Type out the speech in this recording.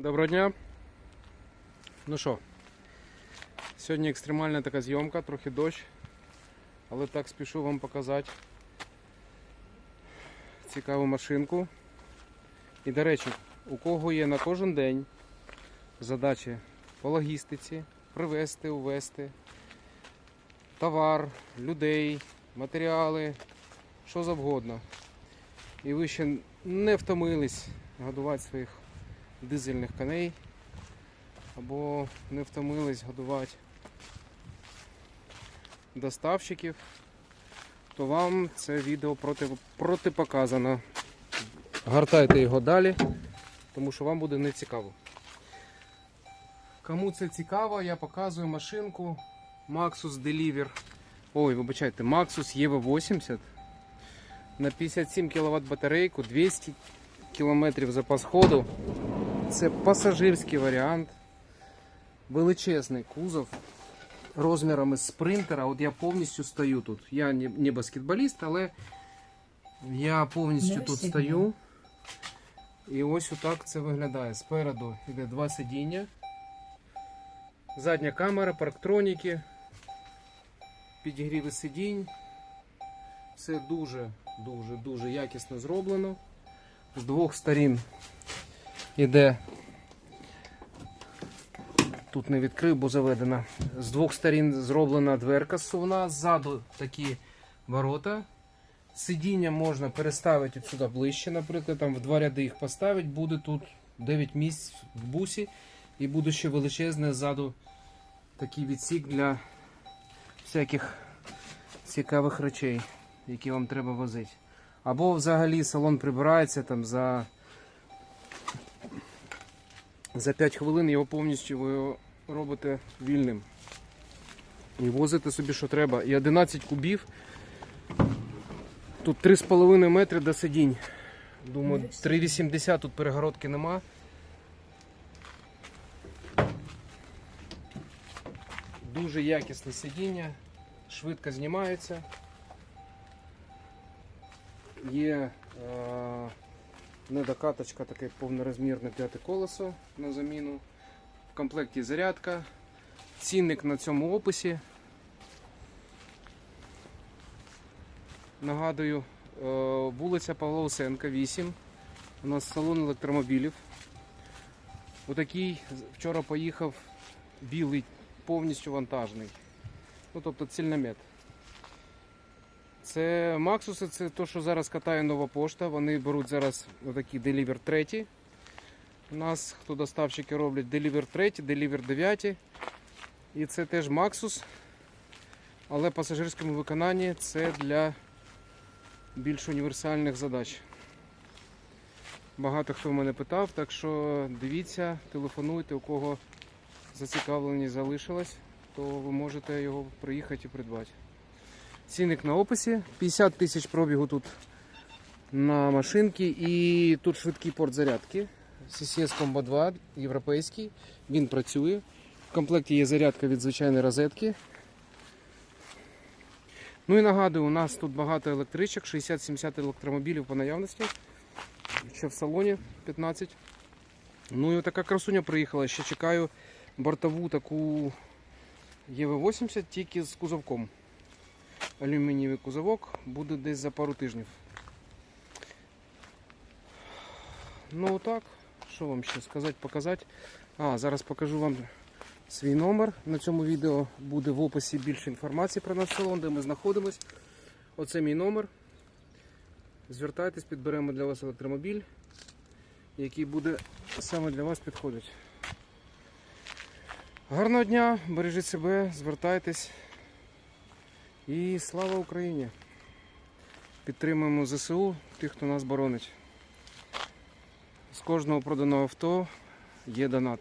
Доброго дня. Ну що, сьогодні екстремальна така зйомка, трохи дощ, але так спішу вам показати цікаву машинку. І до речі, у кого є на кожен день задачі по логістиці, привезти, увезти товар, людей, матеріали, що завгодно. І ви ще не втомились годувати своїх дизельних коней або не втомились годувати доставщиків, то вам це відео проти, протипоказано. Гортайте його далі, тому що вам буде не цікаво. Кому це цікаво, я показую машинку Maxus Deliver. Ой, вибачайте, Maxus EV80 на 57 кВт батарейку, 200 км запас ходу. Це пасажирський варіант. Величезний кузов розмірами спринтера. От я повністю стою тут. Я не, баскетболіст, але я повністю Не тут стою. І ось отак це виглядає. Спереду йде два сидіння. Задня камера, парктроніки, підігріви сидінь. Все дуже, дуже, дуже якісно зроблено. З двох сторін іде. Тут не відкрив, бо заведена. З двох сторін зроблена дверка зсувна, ззаду такі ворота. Сидіння можна переставити сюди ближче, наприклад, там в два ряди їх поставити. Буде тут 9 місць в бусі. І буде ще величезне ззаду такий відсік для всяких цікавих речей, які вам треба возити. Або взагалі салон прибирається там за, за 5 хвилин його повністю ви робите вільним. І возите собі, що треба. І 11 кубів. Тут 3,5 метри до сидінь. Думаю, 3,80 тут перегородки нема. Дуже якісне сидіння, швидко знімається. Є е, недокаточка, таке повнорозмірне п'яте колесо на заміну. В комплекті зарядка. Цінник на цьому описі. Нагадую, е, вулиця Павла Усенка, 8. У нас салон електромобілів. Отакий вчора поїхав білий, повністю вантажний. Ну, тобто цільномет. Це Максуси, це те, що зараз катає нова пошта. Вони беруть зараз отакі Deliver 3. У нас, хто доставщики роблять Deliver 3, Deliver 9. І це теж Maxus. Але в пасажирському виконанні це для більш універсальних задач. Багато хто мене питав, так що дивіться, телефонуйте, у кого зацікавленість залишилась, то ви можете його приїхати і придбати. Цінник на описі. 50 тисяч пробігу тут на машинки і тут швидкий порт зарядки. CCS Combo 2 європейський. Він працює. В комплекті є зарядка від звичайної розетки. Ну і нагадую, у нас тут багато електричок, 60-70 електромобілів по наявності. Ще в салоні 15. Ну і така красуня приїхала. Ще чекаю бортову таку ЄВ-80 тільки з кузовком. Алюмінієвий кузовок буде десь за пару тижнів. Ну так, що вам ще сказати, показати. А, зараз покажу вам свій номер. На цьому відео буде в описі більше інформації про наш салон, де ми знаходимось. Оце мій номер. Звертайтесь, підберемо для вас електромобіль, який буде саме для вас підходити. Гарного дня, бережіть себе, звертайтесь. І слава Україні! Підтримуємо ЗСУ, тих, хто нас боронить. З кожного проданого авто є донат.